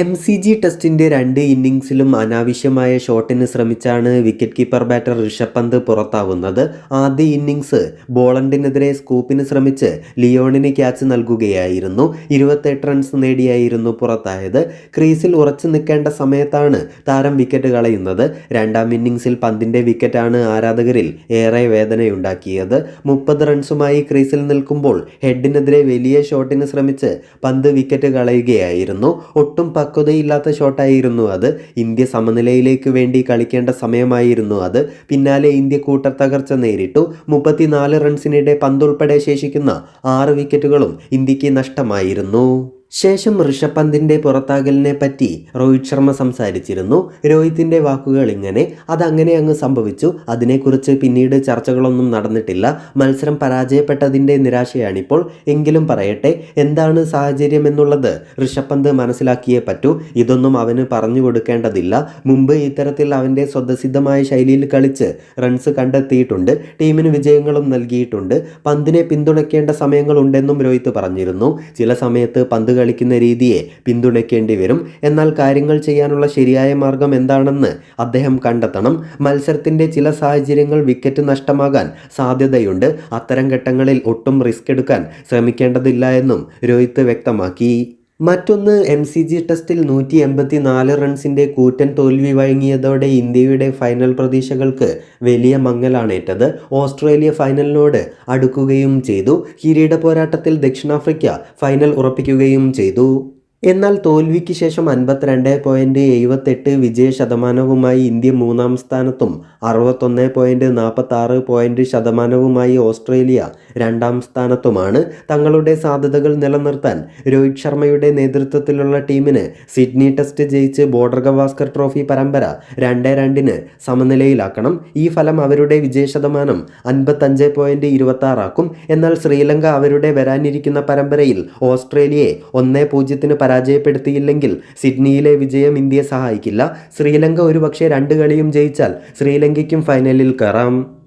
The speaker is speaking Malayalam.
എം സി ജി ടെസ്റ്റിന്റെ രണ്ട് ഇന്നിങ്സിലും അനാവശ്യമായ ഷോട്ടിന് ശ്രമിച്ചാണ് wicket keeper batter Rishabh Pant പുറത്താവുന്നത്. ആദ്യ ഇന്നിങ്സ് ബോളണ്ടിനെതിരെ സ്കൂപ്പിന് ശ്രമിച്ച് ലിയോണിന് ക്യാച്ച് നൽകുകയായിരുന്നു. ഇരുപത്തെട്ട് റൺസ് നേടിയായിരുന്നു പുറത്തായത്. ക്രീസിൽ ഉറച്ചു നിൽക്കേണ്ട സമയത്താണ് താരം വിക്കറ്റ് കളയുന്നത്. രണ്ടാം ഇന്നിങ്സിൽ പന്തിന്റെ വിക്കറ്റാണ് ആരാധകരിൽ ഏറെ വേദനയുണ്ടാക്കിയത്. മുപ്പത് റൺസുമായി ക്രീസിൽ നിൽക്കുമ്പോൾ ഹെഡിനെതിരെ വലിയ ഷോട്ടിന് ശ്രമിച്ച് പന്ത് വിക്കറ്റ് കളയുകയായിരുന്നു. ഒട്ടും പക്വതയില്ലാത്ത ഷോട്ടായിരുന്നു അത്. ഇന്ത്യ സമനിലയിലേക്ക് വേണ്ടി കളിക്കേണ്ട സമയമായിരുന്നു അത്. പിന്നാലെ ഇന്ത്യ കൂട്ടത്തകർച്ച നേരിട്ടു. മുപ്പത്തിനാല് റൺസിനിടെ പന്തുൾപ്പെടെ ശേഷിക്കുന്ന ആറ് വിക്കറ്റുകളും ഇന്ത്യയ്ക്ക് നഷ്ടമായിരുന്നു. ശേഷം ഋഷഭ് പന്തിന്റെ പുറത്താകലിനെ പറ്റി രോഹിത് ശർമ്മ സംസാരിച്ചിരുന്നു. രോഹിത്തിന്റെ വാക്കുകൾ ഇങ്ങനെ അതങ്ങനെ അങ്ങ് സംഭവിച്ചു. അതിനെക്കുറിച്ച് പിന്നീട് ചർച്ചകളൊന്നും നടന്നിട്ടില്ല. മത്സരം പരാജയപ്പെട്ടതിന്റെ നിരാശയാണിപ്പോൾ. എങ്കിലും പറയട്ടെ എന്താണ് സാഹചര്യം എന്നുള്ളത് ഋഷഭ് പന്ത് മനസ്സിലാക്കിയേ പറ്റൂ. ഇതൊന്നും അവന് പറഞ്ഞു കൊടുക്കേണ്ടതില്ല. മുമ്പ് ഇത്തരത്തിൽ അവന്റെ സ്വതസിദ്ധമായ ശൈലിയിൽ കളിച്ച് റൺസ് കണ്ടെത്തിയിട്ടുണ്ട്. ടീമിന് വിജയങ്ങളും നൽകിയിട്ടുണ്ട്. പന്തിനെ പിന്തുണയ്ക്കേണ്ട സമയങ്ങളുണ്ടെന്നും രോഹിത് പറഞ്ഞിരുന്നു. ചില സമയത്ത് പന്ത് കളിക്കുന്ന രീതിയെ പിന്തുണയ്ക്കേണ്ടി വരും. എന്നാൽ കാര്യങ്ങൾ ചെയ്യാനുള്ള ശരിയായ മാർഗം എന്താണെന്ന് അദ്ദേഹം കണ്ടെത്തണം. മത്സരത്തിന്റെ ചില സാഹചര്യങ്ങൾ വിക്കറ്റ് നഷ്ടമാകാൻ സാധ്യതയുണ്ട്. അത്തരം ഘട്ടങ്ങളിൽ ഒട്ടും റിസ്ക് എടുക്കാൻ ശ്രമിക്കേണ്ടതില്ല എന്നും രോഹിത് വ്യക്തമാക്കി. മറ്റൊന്ന് എം സി ജി ടെസ്റ്റിൽ നൂറ്റി എൺപത്തി നാല് റൺസിന്റെ കൂറ്റൻ തോൽവി വഴങ്ങിയതോടെ ഇന്ത്യയുടെ ഫൈനൽ പ്രതീക്ഷകൾക്ക് വലിയ മങ്ങലാണേറ്റത്. ഓസ്ട്രേലിയ ഫൈനലിനോട് അടുക്കുകയും ചെയ്തു. കിരീട പോരാട്ടത്തിൽ ദക്ഷിണാഫ്രിക്ക ഫൈനൽ ഉറപ്പിക്കുകയും ചെയ്തു. എന്നാൽ തോൽവിക്ക് ശേഷം അൻപത്തിരണ്ട് പോയിന്റ് എഴുപത്തെട്ട് വിജയ ശതമാനവുമായി ഇന്ത്യ മൂന്നാം സ്ഥാനത്തും അറുപത്തൊന്ന് പോയിന്റ് നാൽപ്പത്തി ആറ് പോയിന്റ് ശതമാനവുമായി ഓസ്ട്രേലിയ രണ്ടാം സ്ഥാനത്തുമാണ്. തങ്ങളുടെ സാധ്യതകൾ നിലനിർത്താൻ രോഹിത് ശർമ്മയുടെ നേതൃത്വത്തിലുള്ള ടീമിന് സിഡ്നി ടെസ്റ്റ് ജയിച്ച് ബോർഡർ ഗവാസ്കർ ട്രോഫി പരമ്പര രണ്ട് രണ്ടിന് സമനിലയിലാക്കണം. ഈ ഫലം അവരുടെ വിജയ ശതമാനം അൻപത്തഞ്ച് പോയിന്റ് ഇരുപത്തി ആറാക്കും എന്നാൽ ശ്രീലങ്ക അവരുടെ വരാനിരിക്കുന്ന പരമ്പരയിൽ ഓസ്ട്രേലിയയെ ഒന്ന് പൂജ്യത്തിന് പരാജയപ്പെടുത്തിയില്ലെങ്കിൽ സിഡ്നിയിലെ വിജയം ഇന്ത്യയെ സഹായിക്കില്ല. ശ്രീലങ്ക ഒരുപക്ഷെ രണ്ട് കളിയും ജയിച്ചാൽ ശ്രീലങ്കയ്ക്കും ഫൈനലിൽ കയറാം.